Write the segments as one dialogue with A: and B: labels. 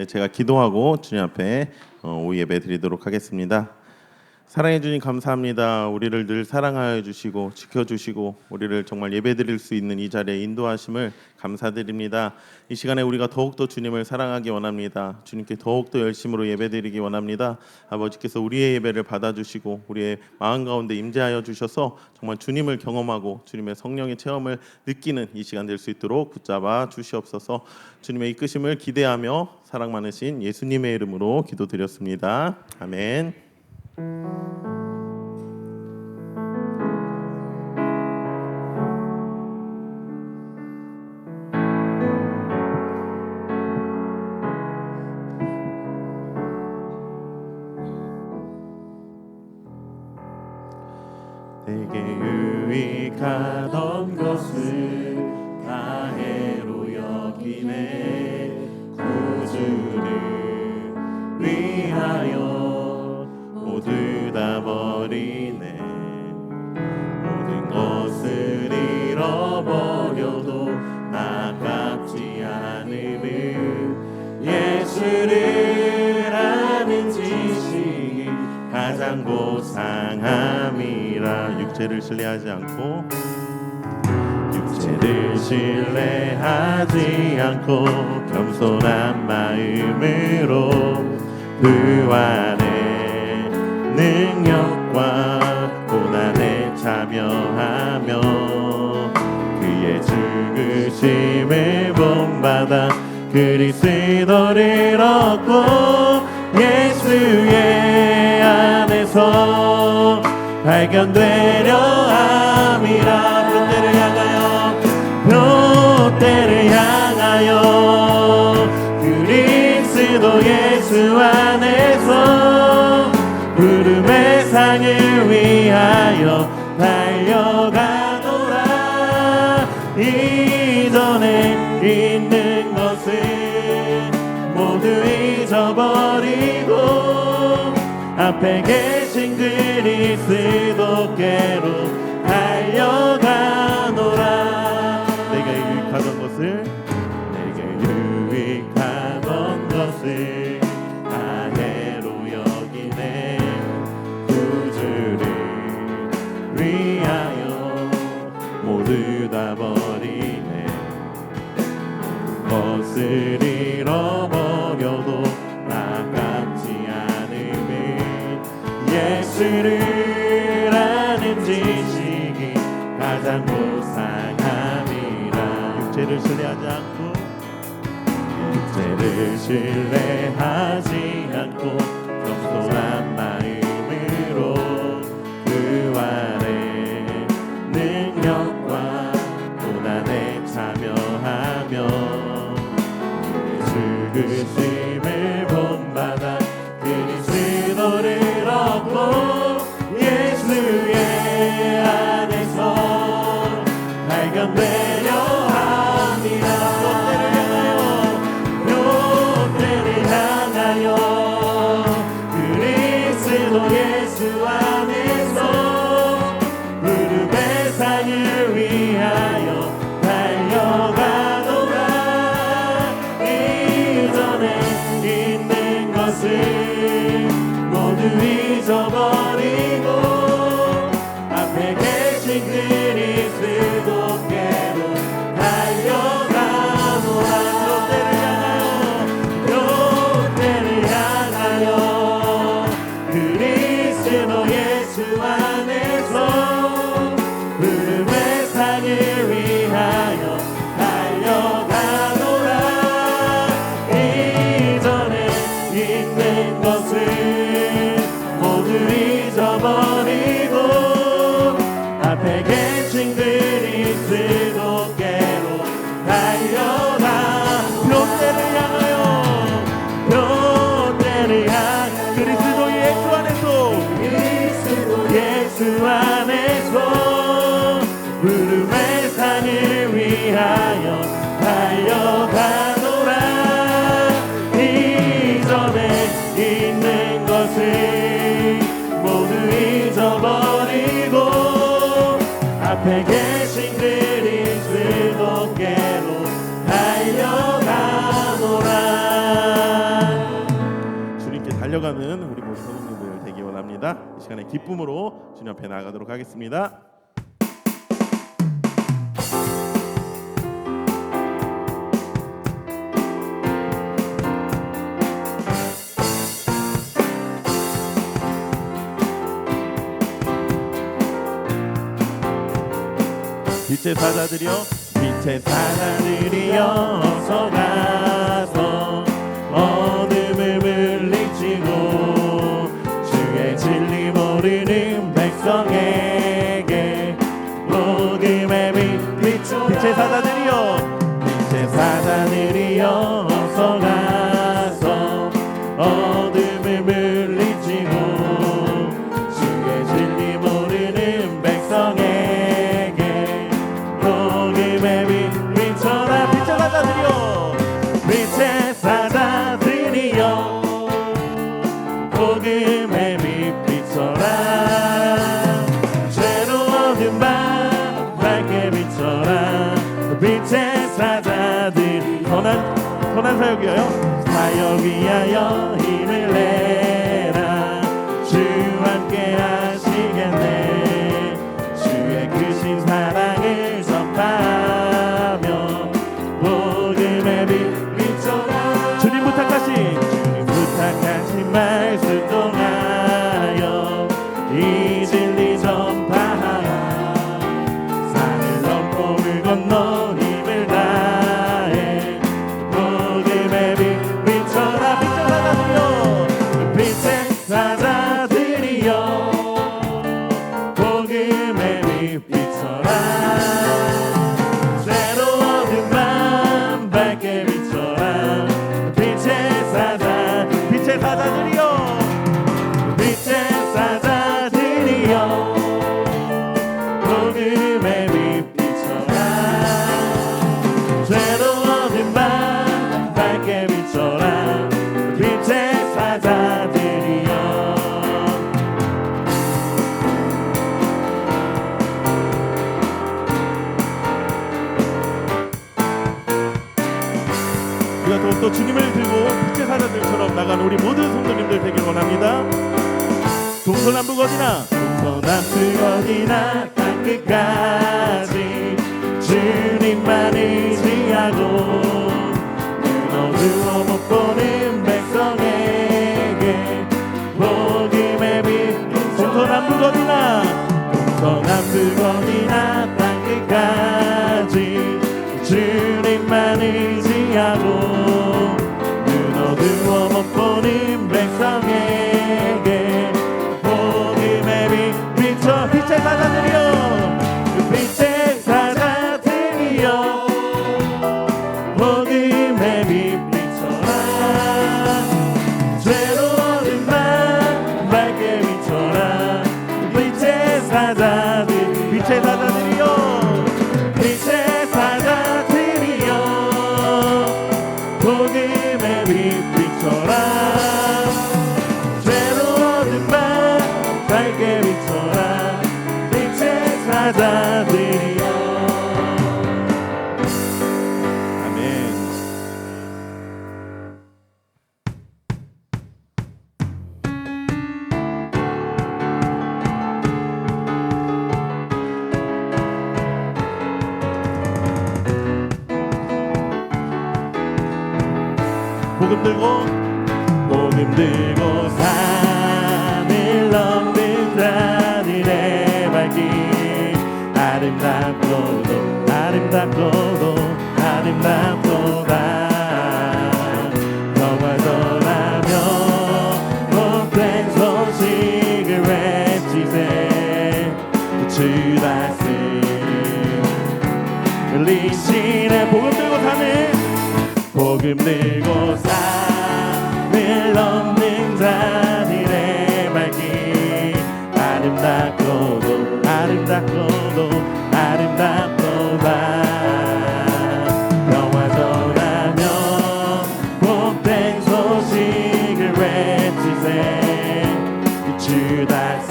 A: 네, 제가 기도하고 주님 앞에 어, 오후 예배 드리도록 하겠습니다. 사랑해 주님 감사합니다. 우리를 늘 사랑하여 주시고 지켜 주시고 우리를 정말 예배 드릴 수 있는 이 자리에 인도하심을 감사드립니다. 이 시간에 우리가 더욱더 주님을 사랑하기 원합니다. 주님께 더욱더 열심으로 예배 드리기 원합니다. 아버지께서 우리의 예배를 받아 주시고 우리의 마음 가운데 임재하여 주셔서 정말 주님을 경험하고 주님의 성령의 체험을 느끼는 이 시간 될 수 있도록 붙잡아 주시옵소서. 주님의 이끄심을 기대하며 사랑 많으신 예수님의 이름으로 기도드렸습니다. 아멘. 내 예수를 아는 지식이 가장 고상함이라. 육체를 신뢰하지 않고 육체를 신뢰하지 않고 겸손한 마음으로 그 안에 능력과 고난에 참여하며 그의 죽으심을 본받아 그리스도를 얻고 예수의 안에서 발견되려 함이라. 표대를 향하여 표대를 향하여 그리스도 예수 안에서 구름의 상을 위하여 앞에 계신 그리스도께로 달려가노라. 내가 유익하던 것을 내게 유익하던 것을 아내로 여기네. 구주를 위하여 모두 다 버리네. 것을 잃어 예수를 아는 지식이 가장 고상함이라. 육체를 신뢰하지 않고 육체를 신뢰하지 않고 겸손한 마음으로 그 안에 능력과 것을 모두 잊어버리고 달려가는 우리 모든 성도님들 되기 원합니다. 이 시간에 기쁨으로 주님 앞에 나아가도록 하겠습니다. 빛의 사자들이여 빛의 사자들이여 어서 가 사 되길 원합니다. 동서남북 어디나? 동서남북 어디나 땅 끝까지 주님만 의지하고 눈 어두워 못 보는 백성에게 복음의 빛 동서남북 어디나? 동서남북 어디나 땅 끝까지 주님만 의지하고 눈 어두워 못 보는 복음 들고 복음 들고 산을 넘는 자들의 발길. 아름답고도 아름답고도 아름답도다. 영화더라며 못된 소식을 외치세. 주 다스. 리신의 복음 들고 사는 복음 들고 산을 넘는 자들의 발길 아름답고도 아름답고도 아름답도다. 외치세 주다스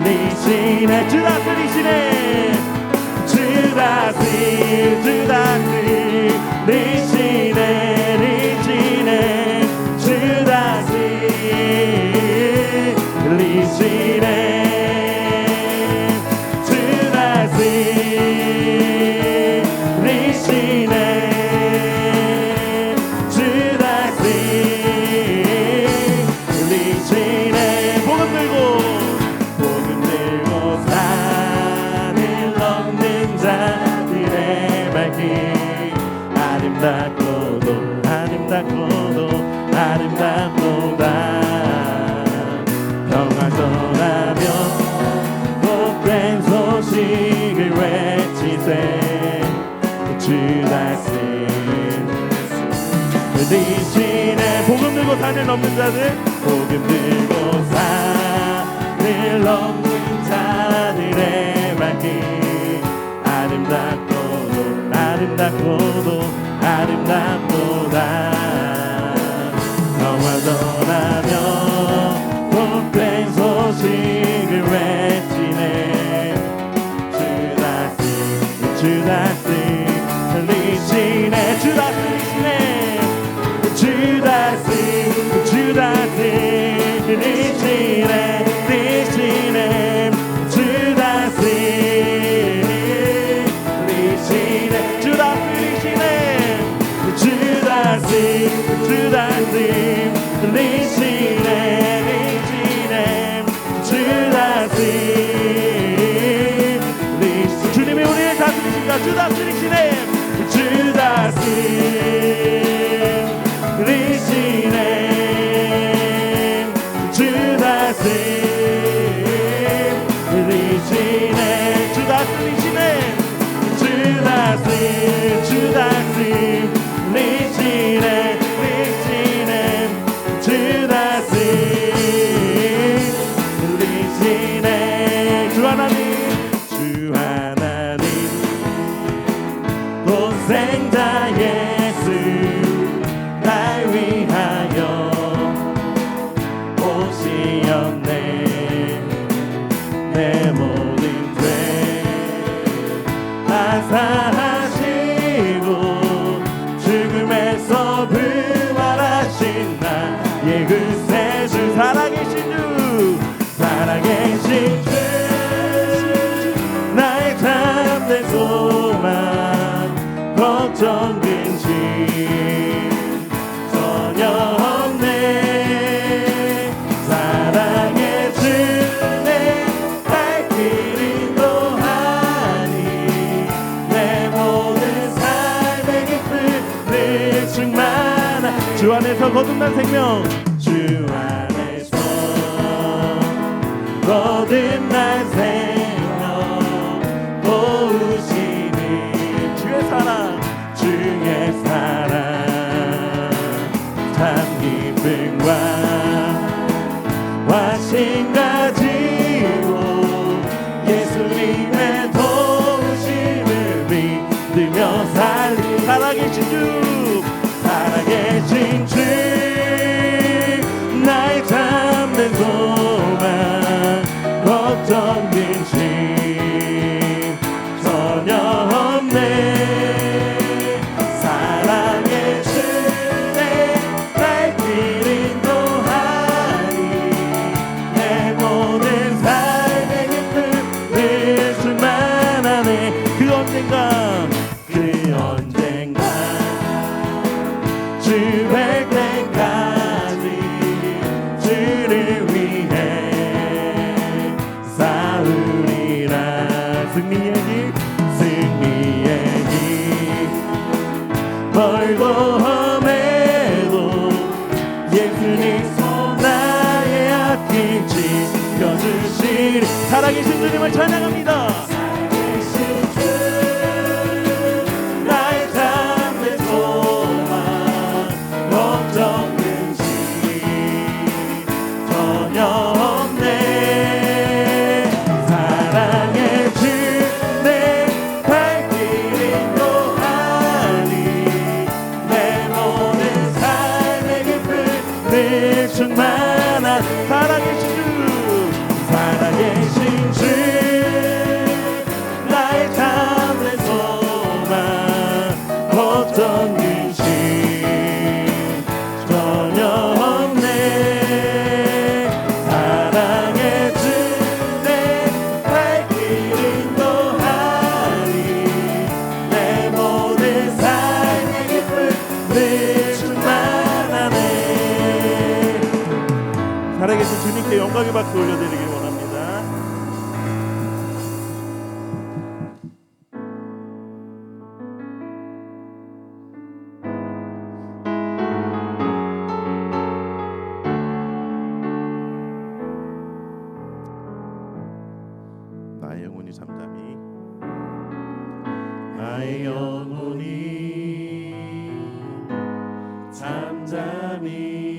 A: 리신의 주다스 주다스 리시네 네 대신에 복음 들고 산을 넘는 자들. 복음 들고 산을 넘는 자들의 말기. 아름답고도 아름답고도 아름답도다. 너와 떠나면 that 어떤든지 전혀 사랑의 주네 발길이 또하니. 내 모든 삶의 기쁨 늘 충만한 주 안에서 거듭난 생명. 주 안에서 거듭난 감사의 박수 올려드리길 원합니다. 잠잠히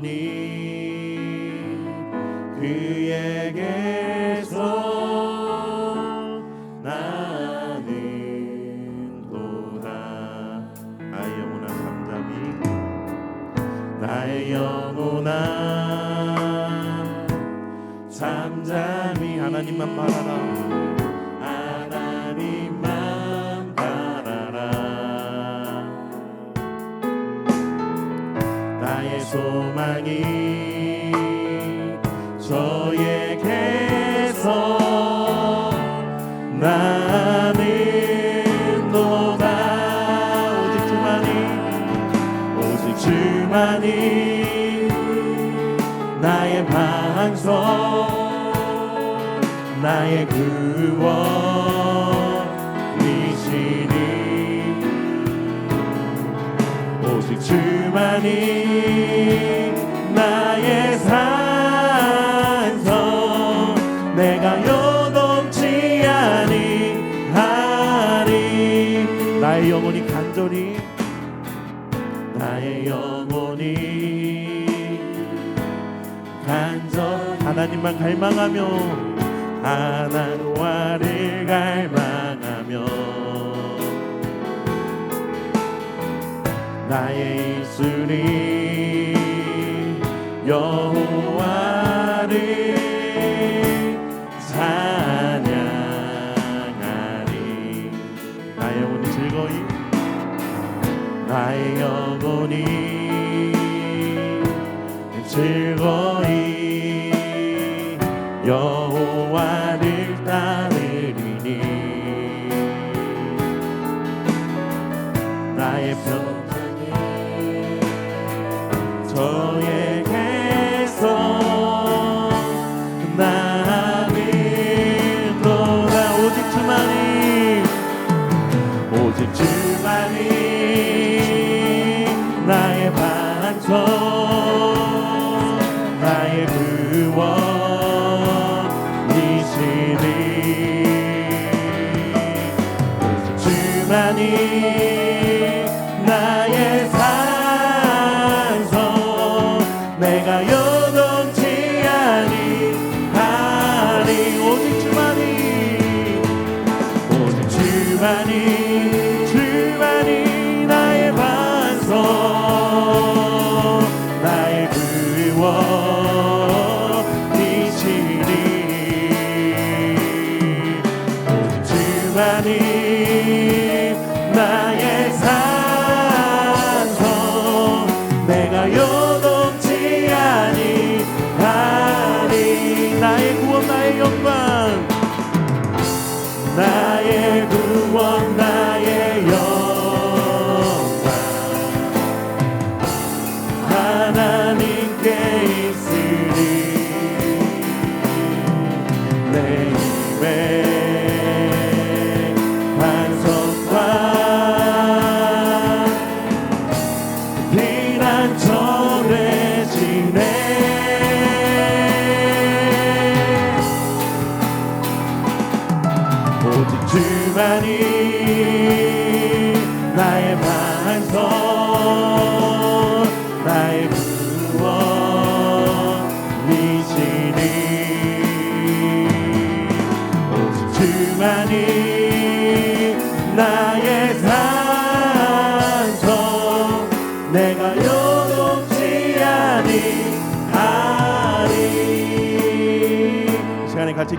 A: 니그 에게서, 나는 보다 나의 영 원한, 감 잡이 나의 영 원한, 잠잠히 하나님만 바라라. 나의 이 시리 오직 주만이 나의 산성. 내가 요동치 아니하리. 나의 영혼이 간절히 나의 영혼이 간절 하나님만 갈망하며 하나님와를 갈망하며 나의 입술이 여호와를 찬양하리 나의 영혼이 즐거워. يعني ما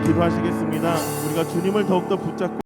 A: 기도하시겠습니다. 우리가 주님을 더욱더 붙잡고